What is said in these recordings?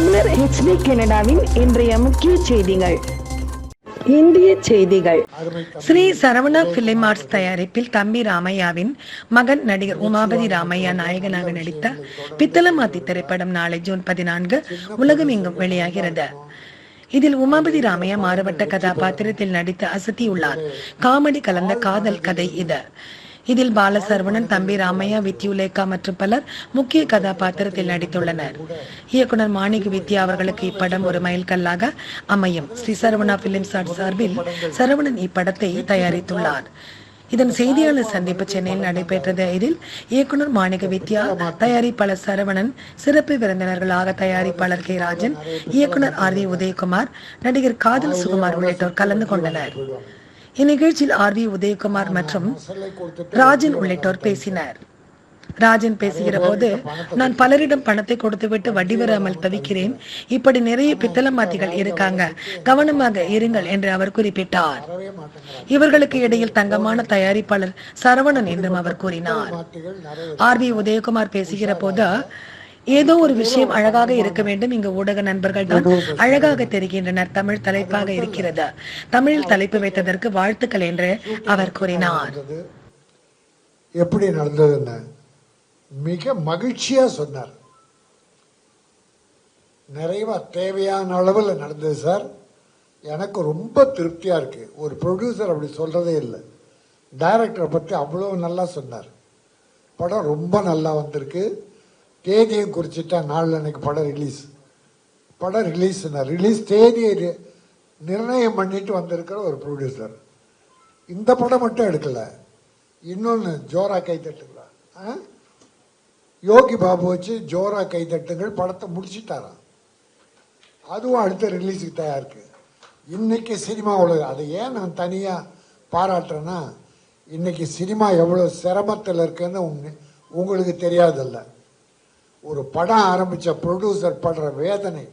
தமிழர் ஹெச்டி கனடாவின் இன்றைய முக்கிய செய்திகள். இந்திய செய்திகள். ஸ்ரீ சரவணா பிலிம் ஆர்ட்ஸ் தயாரிப்பில் தம்பி ராமையாவின் மகன் நடிகர் உமாபதி ராமையா நாயகனாக நடித்த பித்தளமாத்தி திரைப்படம் நாளை ஜூன் பதினான்கு உலகம் எங்கும் வெளியாகிறது. இதில் உமாபதி ராமையா மாறுபட்ட கதாபாத்திரத்தில் நடித்து அசத்தியுள்ளார். காமெடி கலந்த காதல் கதை இது. இதில் பாலசரவணன் தம்பி ராமையா வித்யுலேகா மற்றும் பலர் முக்கிய கதாபாத்திரத்தில் நடித்துள்ளனர். இயக்குனர் மாணிக் வித்யா அவர்களுக்கு இப்படம் ஒரு மைல்கல்லாக அமையும். ஸ்ரீ சரவணா பிலிம் சார்பில் சரவணன் இப்படத்தை தயாரித்துள்ளார். இதன் செய்தியாளர் சந்திப்பு சென்னையில் நடைபெற்றது. இதில் இயக்குனர் மாணிக வித்யா தயாரிப்பாளர் சரவணன் சிறப்பு விருந்தினர்களாக தயாரிப்பாளர் கே ராஜன் இயக்குனர் ஆர் வி உதயகுமார் நடிகர் காதல் சுகுமார் உள்ளிட்டோர் கலந்து கொண்டனர். இந்நிகழ்ச்சியில் ஆர் வி உதயகுமார் மற்றும் ராஜன் உள்ளிட்டோர் பேசினர். ராஜன் பேசுகிற போது நான் பலரிடம் பணத்தை கொடுத்துவிட்டு வட்டி வராமல் தவிக்கிறேன். இப்படி நிறைய பித்தளமாத்திகள் இருக்காங்க. கவனமாக இருங்கள் என்று அவர் குறிப்பிட்டார். இவர்களுக்கு இடையில் தங்கமான தயாரிப்பாளர் சரவணன் என்றும் அவர் கூறினார். ஆர் வி உதயகுமார் பேசுகிற போது ஏதோ ஒரு விஷயம் அழகாக இருக்க வேண்டும். இங்கு ஊடக நண்பர்கள் தான் அழகாக தெரிகின்றனர். தமிழ் தலைப்பாக இருக்கிறது. தமிழில் தலைப்பு வைத்ததற்கு வாழ்த்துக்கள் என்று அவர் கூறினார். எப்படி நடந்ததுன்னு மிக மகிழ்ச்சியா சொன்னார். நிறைவா தேவையான அளவில் நடந்தது சார். எனக்கு ரொம்ப திருப்தியா இருக்கு. ஒரு ப்ரொடியூசர் அப்படி சொல்றதே இல்லை. டைரக்டரை பற்றி அவ்வளோ நல்லா சொன்னார். படம் ரொம்ப நல்லா வந்திருக்கு. தேதியும் குறிச்சிட்டா நாளில் அன்னைக்கு படம் ரிலீஸ் படம் ரிலீஸ் ரிலீஸ் தேதியை நிர்ணயம் பண்ணிட்டு வந்திருக்கிற ஒரு ப்ரொடியூசர் இந்த படம் மட்டும் எடுக்கலை. இன்னொன்று ஜோரா கைதட்டுங்களா? ஆ? யோகி பாபு வச்சு ஜோரா கைதட்டுங்கள் படத்தை முடிச்சிட்டாராம். அதுவும் அடுத்த ரிலீஸுக்கு தயார் இருக்கு இன்னைக்கு சினிமா உலகம் அதை ஏன் நான் தனியாக பாராட்டுறேன்னா இன்னைக்கு சினிமா எவ்வளோ சிரமத்தில் இருக்குன்னு உங்களுக்கு தெரியாதில்லை. ஒரு படம் ஆரம்பித்த ப்ரொடியூசர் படுற வேதனை.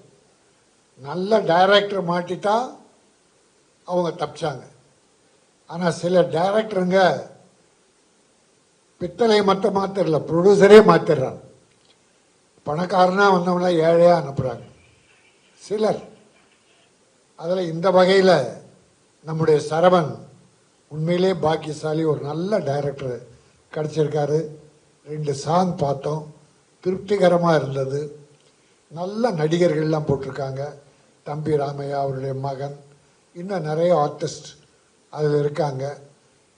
நல்ல டைரக்டர் மாட்டிட்டா அவங்க தப்பிச்சாங்க. ஆனால் சில டைரக்டருங்க பித்தளை மட்டும் மாத்திரல ப்ரொடியூசரே மாத்திடுறாங்க பணக்காரனாக வந்தவங்கள ஏழையாக அனுப்புகிறாங்க சிலர். அதில் இந்த வகையில் நம்முடைய சரவன் உண்மையிலே பாக்கியசாலி ஒரு நல்ல டைரக்டர் கிடச்சிருக்காரு. ரெண்டு சாங் பார்த்தோம். திருப்திகரமாக இருந்தது. நல்ல நடிகர்கள்லாம் போட்டிருக்காங்க. தம்பி ராமையா அவருடைய மகன். இன்னும் நிறைய ஆர்டிஸ்ட் அதில் இருக்காங்க.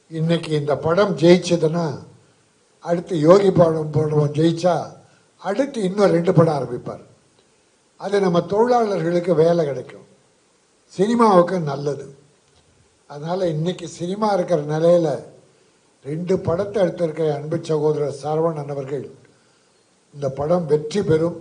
இன்னைக்கு இந்த படம் ஜெயிச்சதுன்னா அடுத்து யோகி படம் படம் ஜெயிச்சா அடுத்து இன்னும் ரெண்டு படம் ஆரம்பிப்பார். அது நம்ம தொழிலாளர்களுக்கு வேலை கிடைக்கும். சினிமாவுக்கு நல்லது. அதனால் இன்றைக்கி சினிமா இருக்கிற நிலையில் ரெண்டு படத்தை எடுத்திருக்க அன்பு சகோதரர் சரவணன் அவர்கள் இந்த படம் வெற்றி பெறும்.